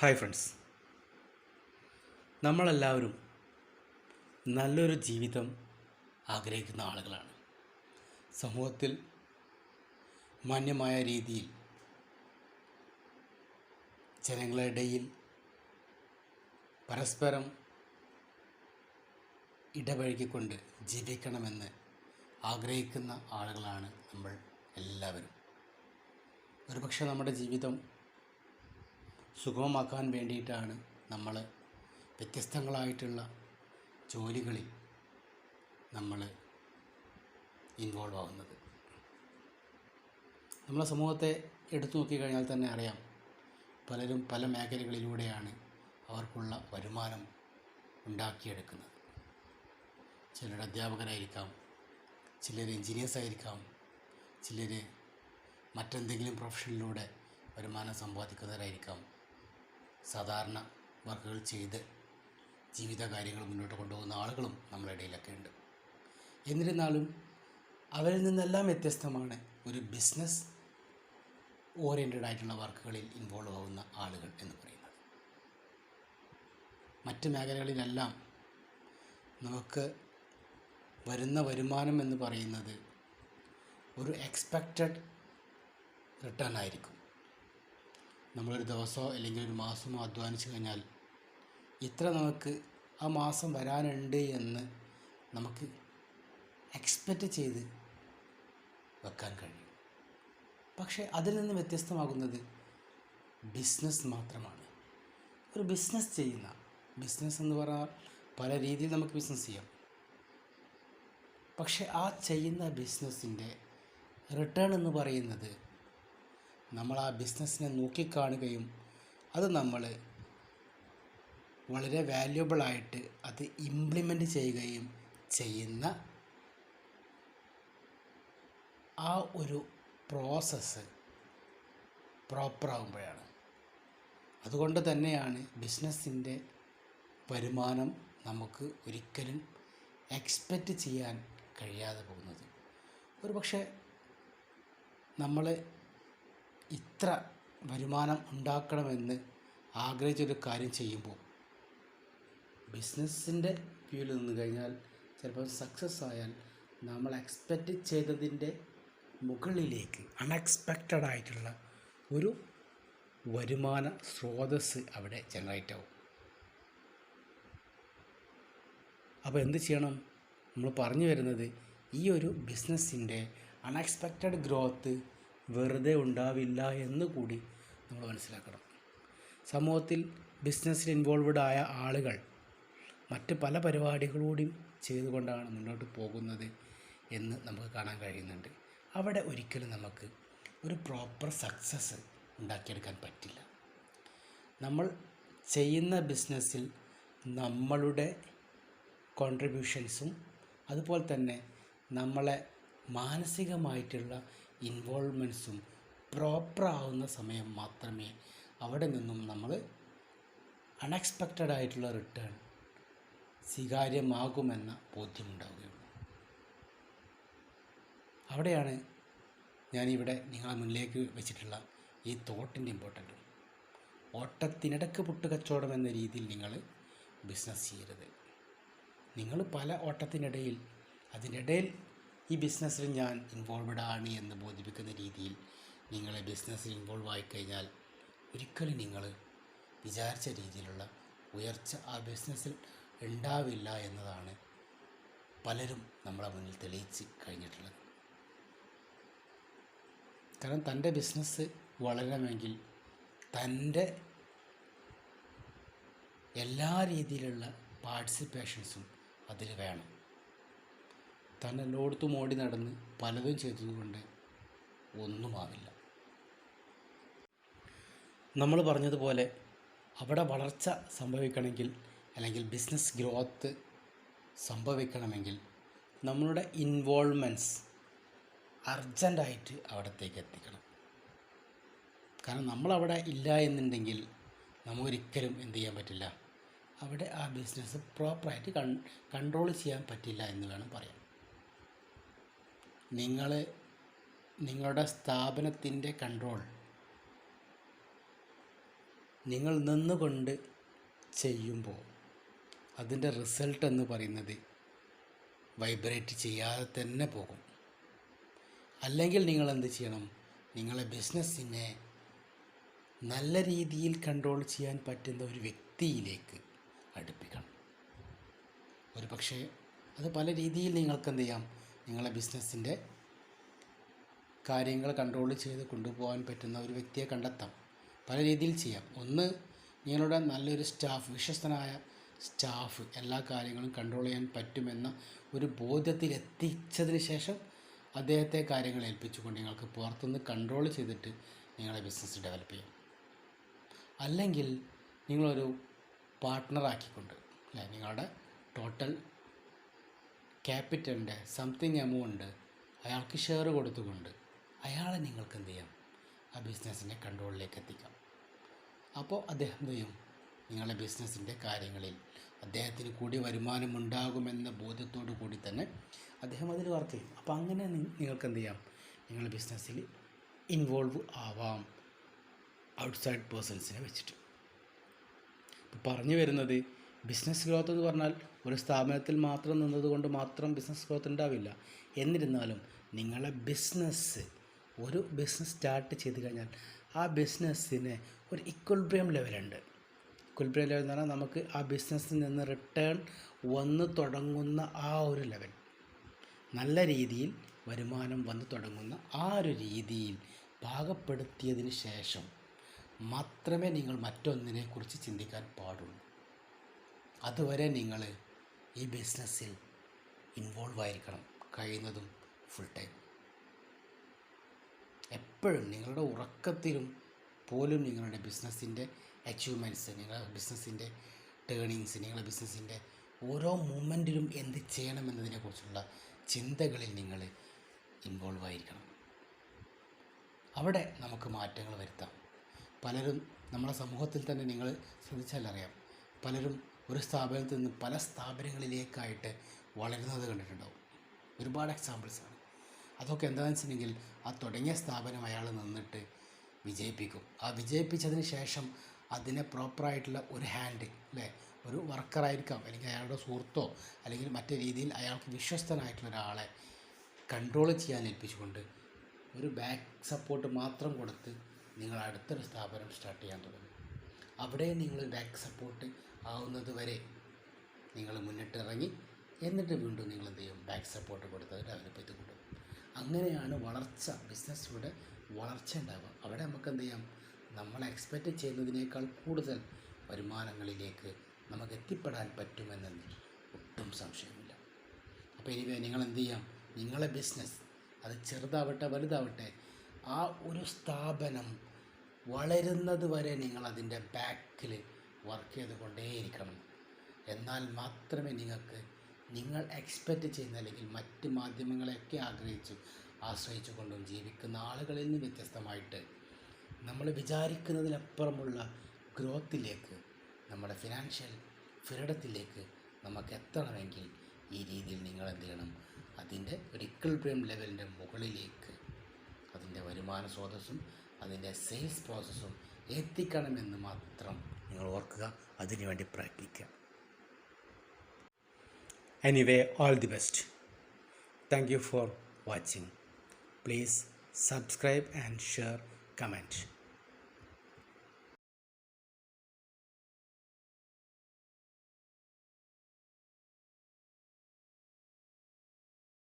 Hi friends. നമ്മളെല്ലാവരും നല്ലൊരു ജീവിതം ആഗ്രഹിക്കുന്ന ആളുകളാണ്. സമൂഹത്തിൽ മാന്യമായ രീതിയിൽ ജനങ്ങളിടയിൽ പരസ്പരം ഇടപഴകിക്കൊണ്ട് ജീവിക്കണമെന്ന് ആഗ്രഹിക്കുന്ന ആളുകളാണ് നമ്മൾ എല്ലാവരും. ഒരുപക്ഷെ നമ്മുടെ ജീവിതം സുഗമമാക്കാൻ വേണ്ടിയിട്ടാണ് നമ്മൾ വ്യത്യസ്തങ്ങളായിട്ടുള്ള ജോലികളിൽ നമ്മൾ ഇൻവോൾവ് ആവുന്നത്. നമ്മളെ സമൂഹത്തെ എടുത്തു നോക്കിക്കഴിഞ്ഞാൽ തന്നെ അറിയാം പലരും പല മേഖലകളിലൂടെയാണ് അവർക്കുള്ള വരുമാനം ഉണ്ടാക്കിയെടുക്കുന്നത്. ചിലർ അധ്യാപകരായിരിക്കാം ചിലർ എൻജിനീയേഴ്സ് ആയിരിക്കാം ചിലർ മറ്റെന്തെങ്കിലും പ്രൊഫഷനിലൂടെ വരുമാനം സമ്പാദിക്കുന്നവരായിരിക്കാം. സാധാരണ വർക്കുകൾ ചെയ്ത് ജീവിത കാര്യങ്ങൾ മുന്നോട്ട് കൊണ്ടുപോകുന്ന ആളുകളും നമ്മുടെ ഇടയിലൊക്കെ ഉണ്ട്. എന്നിരുന്നാലും അവരിൽ നിന്നെല്ലാം വ്യത്യസ്തമാണ് ഒരു ബിസിനസ് ഓറിയന്റഡ് ആയിട്ടുള്ള വർക്കുകളിൽ ഇൻവോൾവ് ആവുന്ന ആളുകൾ എന്ന് പറയുന്നത്. മറ്റ് മേഖലകളിലെല്ലാം നമുക്ക് വരുന്ന വരുമാനം എന്ന് പറയുന്നത് ഒരു എക്സ്പെക്റ്റഡ് റിട്ടേൺ ആയിരിക്കും. നമ്മളൊരു ദിവസമോ അല്ലെങ്കിൽ ഒരു മാസമോ അധ്വാനിച്ചു കഴിഞ്ഞാൽ ഇത്ര നമുക്ക് ആ മാസം വരാനുണ്ട് എന്ന് നമുക്ക് എക്സ്പെക്റ്റ് ചെയ്ത് വെക്കാൻ കഴിയും. പക്ഷേ അതിൽ നിന്ന് വ്യത്യസ്തമാകുന്നത് ബിസിനസ് മാത്രമാണ്. ഒരു ബിസിനസ് ചെയ്യുന്ന ബിസിനസ് എന്ന് പറഞ്ഞാൽ പല രീതിയിൽ നമുക്ക് ബിസിനസ് ചെയ്യാം. പക്ഷെ ആ ചെയ്യുന്ന ബിസിനസ്സിന്റെ റിട്ടേൺ എന്ന് പറയുന്നത് നമ്മൾ ആ ബിസിനസ്സിനെ നോക്കിക്കാണുകയും അത് നമ്മൾ വളരെ വാല്യുബിളായിട്ട് അത് ഇംപ്ലിമെന്റ് ചെയ്യുകയും ചെയ്യുന്ന ആ ഒരു പ്രോസസ്സ് പ്രോപ്പറാകുമ്പോഴാണ് അതുകൊണ്ട് തന്നെയാണ് ബിസിനസ്സിന്റെ വരുമാനം നമുക്ക് ഒരിക്കലും എക്സ്പെക്റ്റ് ചെയ്യാൻ കഴിയാതെ പോകുന്നത്. ഒരു പക്ഷേ നമ്മൾ ഇത്ര വരുമാനം ഉണ്ടാക്കണമെന്ന് ആഗ്രഹിച്ചൊരു കാര്യം ചെയ്യുമ്പോൾ ബിസിനസ്സിന്റെ വ്യൂവിൽ നിന്ന് കഴിഞ്ഞാൽ ചിലപ്പോൾ സക്സസ് ആയാൽ നമ്മൾ എക്സ്പെക്റ്റ് ചെയ്തതിന്റെ മുകളിലേക്ക് അൺഎക്സ്പെക്റ്റഡ് ആയിട്ടുള്ള ഒരു വരുമാന സ്രോതസ് അവിടെ ജനറേറ്റ് ആവും. അപ്പോൾ എന്ത് ചെയ്യണം? നമ്മൾ പറഞ്ഞു വരുന്നത് ഈ ഒരു ബിസിനസ്സിന്റെ അൺഎക്സ്പെക്റ്റഡ് ഗ്രോത്ത് വെറുതെ ഉണ്ടാവില്ല എന്ന് കൂടി നമ്മൾ മനസ്സിലാക്കണം. സമൂഹത്തിൽ ബിസിനസ്സിൽ ഇൻവോൾവഡ് ആയ ആളുകൾ മറ്റ് പല പരിപാടികളോടും ചെയ്തുകൊണ്ടാണ് മുന്നോട്ട് പോകുന്നത് എന്ന് നമുക്ക് കാണാൻ കഴിയുന്നുണ്ട്. അവിടെ ഒരിക്കലും നമുക്ക് ഒരു പ്രോപ്പർ സക്സസ് ഉണ്ടാക്കിയെടുക്കാൻ പറ്റില്ല. നമ്മൾ ചെയ്യുന്ന ബിസിനസ്സിൽ നമ്മളുടെ കോൺട്രിബ്യൂഷൻസും അതുപോലെ തന്നെ നമ്മളെ മാനസികമായിട്ടുള്ള ഇൻവോൾവ്മെന്റ്സും പ്രോപ്പറാവുന്ന സമയം മാത്രമേ അവിടെ നിന്നും നമ്മൾ അൺഎക്സ്പെക്റ്റഡ് ആയിട്ടുള്ള റിട്ടേൺ സ്വീകാര്യമാകുമെന്ന ബോധ്യമുണ്ടാവുകയുള്ളൂ. അവിടെയാണ് ഞാനിവിടെ നിങ്ങളെ മുന്നിലേക്ക് വെച്ചിട്ടുള്ള ഈ തോട്ടിന്റെ ഇമ്പോർട്ടന്റ് ഓട്ടത്തിനിടക്ക് പുട്ടുകച്ചവടം എന്ന രീതിയിൽ നിങ്ങൾ ബിസിനസ് ചെയ്യരുത്. നിങ്ങൾ പല ഓട്ടത്തിനിടയിൽ അതിനിടയിൽ ഈ ബിസിനസ്സിൽ ഞാൻ ഇൻവോൾവഡ് ആണ് എന്ന് ബോധിപ്പിക്കുന്ന രീതിയിൽ നിങ്ങളെ ബിസിനസ്സിൽ ഇൻവോൾവ് ആയിക്കഴിഞ്ഞാൽ ഒരിക്കലും നിങ്ങൾ വിചാരിച്ച രീതിയിലുള്ള ഉയർച്ച ആ ബിസിനസ്സിൽ ഉണ്ടാവില്ല എന്നതാണ് പലരും നമ്മളെ മുന്നിൽ തെളിയിച്ച് കഴിഞ്ഞിട്ടുള്ളത്. കാരണം തന്റെ ബിസിനസ് വളരണമെങ്കിൽ തന്റെ എല്ലാ രീതിയിലുള്ള പാർട്ടിസിപ്പേഷൻസും അതിൽ വേണം. താൻ എല്ലായിടത്തും ഓടി നടന്ന് പലതും ചെയ്തതുകൊണ്ട് ഒന്നുമാവില്ല നമ്മൾ പറഞ്ഞതുപോലെ അവിടെ വളർച്ച സംഭവിക്കണമെങ്കിൽ അല്ലെങ്കിൽ ബിസിനസ് ഗ്രോത്ത് സംഭവിക്കണമെങ്കിൽ നമ്മളുടെ ഇൻവോൾവ്മെന്റ്സ് അർജന്റായിട്ട് അവിടത്തേക്ക് എത്തിക്കണം. കാരണം നമ്മളവിടെ ഇല്ല എന്നുണ്ടെങ്കിൽ നമുക്കൊരിക്കലും എന്ത് ചെയ്യാൻ പറ്റില്ല. അവിടെ ആ ബിസിനസ് പ്രോപ്പറായിട്ട് കൺ കൺട്രോൾ ചെയ്യാൻ പറ്റില്ല എന്ന് വേണം പറയാൻ. നിങ്ങൾ നിങ്ങളുടെ സ്ഥാപനത്തിന്റെ കൺട്രോൾ നിങ്ങൾ നിന്നുകൊണ്ട് ചെയ്യുമ്പോൾ അതിന്റെ റിസൾട്ട് എന്ന് പറയുന്നത് വൈബ്രേറ്റ് ചെയ്യാതെ തന്നെ പോകും. അല്ലെങ്കിൽ നിങ്ങൾ എന്ത് ചെയ്യണം? നിങ്ങളെ ബിസിനസ്സിനെ നല്ല രീതിയിൽ കൺട്രോൾ ചെയ്യാൻ പറ്റുന്ന ഒരു വ്യക്തിയിലേക്ക് അടുപ്പിക്കണം. ഒരു പക്ഷേ അത് പല രീതിയിൽ നിങ്ങൾക്ക് എന്ത് ചെയ്യാം? നിങ്ങളെ ബിസിനസ്സിന്റെ കാര്യങ്ങൾ കൺട്രോൾ ചെയ്ത് കൊണ്ടുപോകാൻ പറ്റുന്ന ഒരു വ്യക്തിയെ കണ്ടെത്താം. പല രീതിയിൽ ചെയ്യാം. ഒന്ന് നിങ്ങളുടെ നല്ലൊരു സ്റ്റാഫ് വിശ്വസ്തനായ സ്റ്റാഫ് എല്ലാ കാര്യങ്ങളും കൺട്രോൾ ചെയ്യാൻ പറ്റുമെന്ന ഒരു ബോധ്യത്തിൽ എത്തിച്ചതിന് ശേഷം അദ്ദേഹത്തെ കാര്യങ്ങൾ ഏൽപ്പിച്ചുകൊണ്ട് നിങ്ങൾക്ക് പുറത്തുനിന്ന് കൺട്രോൾ ചെയ്തിട്ട് നിങ്ങളെ ബിസിനസ് ഡെവലപ്പ് ചെയ്യാം. അല്ലെങ്കിൽ നിങ്ങളൊരു പാർട്ട്ണറാക്കിക്കൊണ്ട് അല്ലേ? നിങ്ങളുടെ ടോട്ടൽ ക്യാപിറ്റലിന്റെ സംതിങ് എമൗണ്ട് അയാൾക്ക് ഷെയർ കൊടുത്തുകൊണ്ട് അയാളെ നിങ്ങൾക്ക് എന്ത് ചെയ്യാം ആ ബിസിനസ്സിന്റെ കൺട്രോളിലേക്ക് എത്തിക്കാം. അപ്പോൾ അദ്ദേഹം എന്ത് ചെയ്യും? നിങ്ങളുടെ ബിസിനസ്സിന്റെ കാര്യങ്ങളിൽ അദ്ദേഹത്തിന് കൂടി വരുമാനം ഉണ്ടാകുമെന്ന ബോധ്യത്തോടു കൂടി തന്നെ അദ്ദേഹം അതിൽ വർക്ക് ചെയ്യും. അപ്പോൾ അങ്ങനെ നിങ്ങൾക്ക് എന്ത് ചെയ്യാം നിങ്ങളുടെ ബിസിനസ്സിൽ ഇൻവോൾവ് ആവാം. ഔട്ട്സൈഡ് പേഴ്സൺസിനെ വെച്ചിട്ട്. ഇപ്പോൾ പറഞ്ഞു വരുന്നത് ബിസിനസ് ഗ്രോത്ത് എന്ന് പറഞ്ഞാൽ ഒരു സ്ഥാപനത്തിൽ മാത്രം നിന്നതുകൊണ്ട് മാത്രം ബിസിനസ് ഗ്രോത്ത് ഉണ്ടാവില്ല. എന്നിരുന്നാലും നിങ്ങളെ ബിസിനസ് ഒരു ബിസിനസ് സ്റ്റാർട്ട് ചെയ്ത് കഴിഞ്ഞാൽ ആ ബിസിനസ്സിന് ഒരു ഇക്വൽബ്രിയം ലെവലുണ്ട് ഇക്വൽബ്രിയം ലെവൽ എന്ന് പറഞ്ഞാൽ നമുക്ക് ആ ബിസിനസ്സിൽ നിന്ന് റിട്ടേൺ വന്ന് തുടങ്ങുന്ന ആ ഒരു ലെവൽ നല്ല രീതിയിൽ വരുമാനം വന്ന് തുടങ്ങുന്ന ആ ഒരു രീതിയിൽ പാകപ്പെടുത്തിയതിന് ശേഷം മാത്രമേ നിങ്ങൾ മറ്റൊന്നിനെക്കുറിച്ച് ചിന്തിക്കാൻ പാടുള്ളൂ. അതുവരെ നിങ്ങൾ ഈ ബിസിനസ്സിൽ ഇൻവോൾവ് ആയിരിക്കണം. കഴിയുന്നതും ഫുൾ ടൈം എപ്പോഴും നിങ്ങളുടെ ഉറക്കത്തിലും പോലും നിങ്ങളുടെ ബിസിനസ്സിന്റെ അച്ചീവ്മെന്റ്സ് നിങ്ങളുടെ ബിസിനസ്സിന്റെ ടേണിങ്സ് നിങ്ങളുടെ ബിസിനസ്സിന്റെ ഓരോ മൂമെന്റിലും എന്ത് ചെയ്യണമെന്നതിനെക്കുറിച്ചുള്ള ചിന്തകളിൽ നിങ്ങൾ ഇൻവോൾവ് ആയിരിക്കണം. അവിടെ നമുക്ക് മാറ്റങ്ങൾ വരുത്താം. പലരും നമ്മുടെ സമൂഹത്തിൽ തന്നെ നിങ്ങൾ ശ്രദ്ധിച്ചാലറിയാം. പലരും ഒരു സ്ഥാപനത്തിൽ നിന്ന് പല സ്ഥാപനങ്ങളിലേക്കായിട്ട് വളരുന്നത് കണ്ടിട്ടുണ്ടാവും. ഒരുപാട് എക്സാമ്പിൾസാണ് അതൊക്കെ എന്താണെന്ന് വെച്ചിട്ടുണ്ടെങ്കിൽ ആ തുടങ്ങിയ സ്ഥാപനം അയാൾ നിന്നിട്ട് വിജയിപ്പിക്കും. ആ വിജയിപ്പിച്ചതിന് ശേഷം അതിനെ പ്രോപ്പറായിട്ടുള്ള ഒരു ഹാൻഡ് അല്ലേ? ഒരു വർക്കറായിരിക്കാം അല്ലെങ്കിൽ അയാളുടെ സുഹൃത്തോ അല്ലെങ്കിൽ മറ്റേ രീതിയിൽ അയാൾക്ക് വിശ്വസ്തനായിട്ടുള്ള ഒരാളെ കൺട്രോൾ ചെയ്യാൻ ഏൽപ്പിച്ചുകൊണ്ട് ഒരു ബാക്ക് സപ്പോർട്ട് മാത്രം കൊടുത്ത് നിങ്ങൾ അടുത്തൊരു സ്ഥാപനം സ്റ്റാർട്ട് ചെയ്യാൻ തുടങ്ങും. അവിടെ നിങ്ങൾ ബാക്ക് സപ്പോർട്ട് ആവുന്നത് വരെ നിങ്ങൾ മുന്നിട്ടിറങ്ങി എന്നിട്ട് വീണ്ടും നിങ്ങൾ എന്ത് ചെയ്യും? ബാക്ക് സപ്പോർട്ട് കൊടുത്ത് ഡെവലപ്പ് ചെയ്ത് കൊടുക്കും അങ്ങനെയാണ് വളർച്ച ബിസിനസ്സിലൂടെ വളർച്ച ഉണ്ടാവുക. അവിടെ നമുക്ക് എന്ത് ചെയ്യാം? നമ്മൾ എക്സ്പെക്റ്റ് ചെയ്യുന്നതിനേക്കാൾ കൂടുതൽ വരുമാനങ്ങളിലേക്ക് നമുക്ക് എത്തിപ്പെടാൻ പറ്റുമെന്നതിൽ ഒട്ടും സംശയമില്ല അപ്പോൾ ഇനി നിങ്ങൾ എന്ത് ചെയ്യാം? നിങ്ങളെ ബിസിനസ് അത് ചെറുതാവട്ടെ വലുതാവട്ടെ ആ ഒരു സ്ഥാപനം വളരുന്നത് വരെ നിങ്ങൾ അതിന്റെ ബാക്കിൽ വർക്ക് ചെയ്തുകൊണ്ടേയിരിക്കണം. എന്നാൽ മാത്രമേ നിങ്ങൾക്ക് നിങ്ങൾ എക്സ്പെക്റ്റ് ചെയ്യുന്ന അല്ലെങ്കിൽ മറ്റ് മാധ്യമങ്ങളെയൊക്കെ ആഗ്രഹിച്ചു ആശ്രയിച്ചു കൊണ്ടും ജീവിക്കുന്ന ആളുകളിൽ നിന്ന് വ്യത്യസ്തമായിട്ട് നമ്മൾ വിചാരിക്കുന്നതിലപ്പുറമുള്ള ഗ്രോത്തിലേക്ക് നമ്മുടെ ഫിനാൻഷ്യൽ ഫ്രീഡത്തിലേക്ക് നമുക്ക് എത്തണമെങ്കിൽ ഈ രീതിയിൽ നിങ്ങൾ എന്ത് ചെയ്യണം? അതിന്റെ ഒരു ഇക്വൽബ്രിയം ലെവലിന്റെ മുകളിലേക്ക് അതിന്റെ വരുമാന സ്രോതസ്സും അതിന്റെ സെയിൽസ് പ്രോസസ്സും എത്തിക്കണമെന്ന് മാത്രം നിങ്ങൾ ഓർക്കുക. അതിനുവേണ്ടി പ്രയത്നിക്കുക anyway all the best thank you for watching please subscribe and share comment